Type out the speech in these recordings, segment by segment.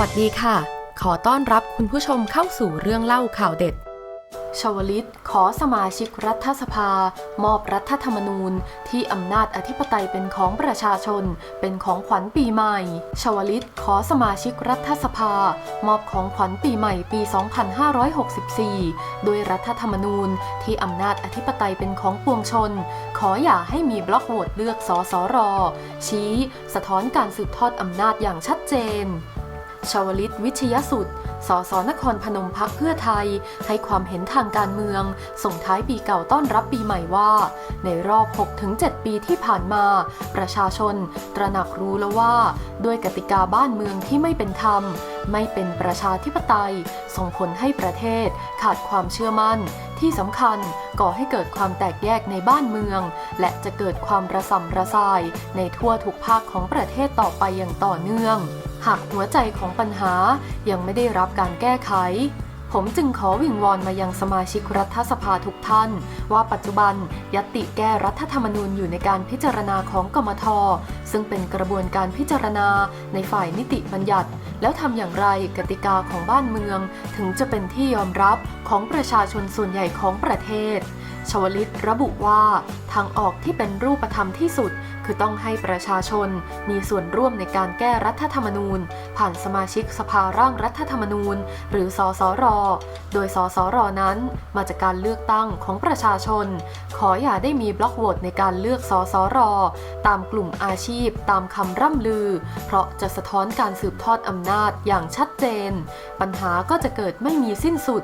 วัสดีค่ะ ขอต้อนรับคุณผู้ชมเข้าสู่เรื่องเล่าข่าวเด็ด ชวลิตขอสมาชิกรัฐสภา มอบรัฐธรรมนูญ ที่อำนาจอธิปไตยเป็นของประชาชน เป็นของขวัญปีใหม่ ชวลิตขอสมาชิกรัฐสภา มอบของขวัญปีใหม่ปี 2564โดยรัฐธรรมนูญที่อำนาจอธิปไตยเป็นของปวงชน ขออย่าให้มีบล็อกโหวตเลือกสสรชี้ สะท้อนการสืบทอดอำนาจอย่างชัดเจน ชาวลิตวิชยสุดสสนครพนมพักเพื่อไทย ให้ความเห็นทางการเมือง ส่งท้ายปีเก่าต้อนรับปีใหม่ว่า ในรอบ 6-7 ปีที่ผ่านมา ประชาชน ตระหนักรู้แล้วว่า ด้วยกติกาบ้านเมืองที่ไม่เป็นธรรม ไม่เป็นประชาธิปไตย ส่งผลให้ประเทศขาดความเชื่อมั่นที่สำคัญก่อให้เกิดความแตกแยกในบ้านเมือง และจะเกิดความระสำระสายในทั่วทุกภาคของประเทศต่อไปอย่างต่อเนื่อง หากหัวใจของปัญหายังไม่ได้รับการแก้ไข ผมจึงขอวิงวอนมายังสมาชิกรัฐสภาทุกท่าน ว่าปัจจุบันยติแก้รัฐธรรมนูญอยู่ในการพิจารณาของกมท ซึ่งเป็นกระบวนการพิจารณาในฝ่ายนิติบัญญัติ แล้วทำอย่างไรกติกาของบ้านเมือง ถึงจะเป็นที่ยอมรับของประชาชนส่วนใหญ่ของประเทศ ชวลิตระบุว่าทางออกที่เป็นรูปธรรมที่สุด คือต้องให้ประชาชนมีส่วนร่วมในการแก้รัฐธรรมนูญ ผ่านสมาชิกสภาร่างรัฐธรรมนูญ หรือสสรโดยสสรนั้น มาจากการเลือกตั้งของประชาชน ขออย่าได้มีบล็อกโหวตในการเลือกสสรตามกลุ่มอาชีพ ตามคำร่ำลือ เพราะจะสะท้อนการสืบทอดอำนาจอย่างชัดเจน ปัญหาก็จะเกิดไม่มีสิ้นสุด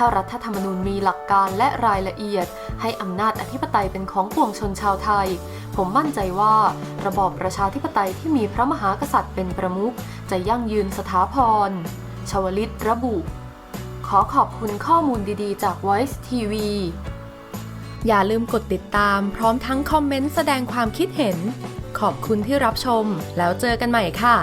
ถ้ารัฐธรรมนูญมีหลักการและรายละเอียด ให้อำนาจอธิปไตยเป็นของปวงชนชาวไทย ผมมั่นใจว่า ระบอบประชาธิปไตยที่มีพระมหากษัตริย์เป็นประมุขจะยั่งยืนสถาพร ชวลิตระบุ ขอขอบคุณข้อมูลดีๆ จาก Voice TV อย่าลืมกดติดตามพร้อมทั้งคอมเมนต์แสดงความคิดเห็น ขอบคุณที่รับชม แล้วเจอกันใหม่ค่ะ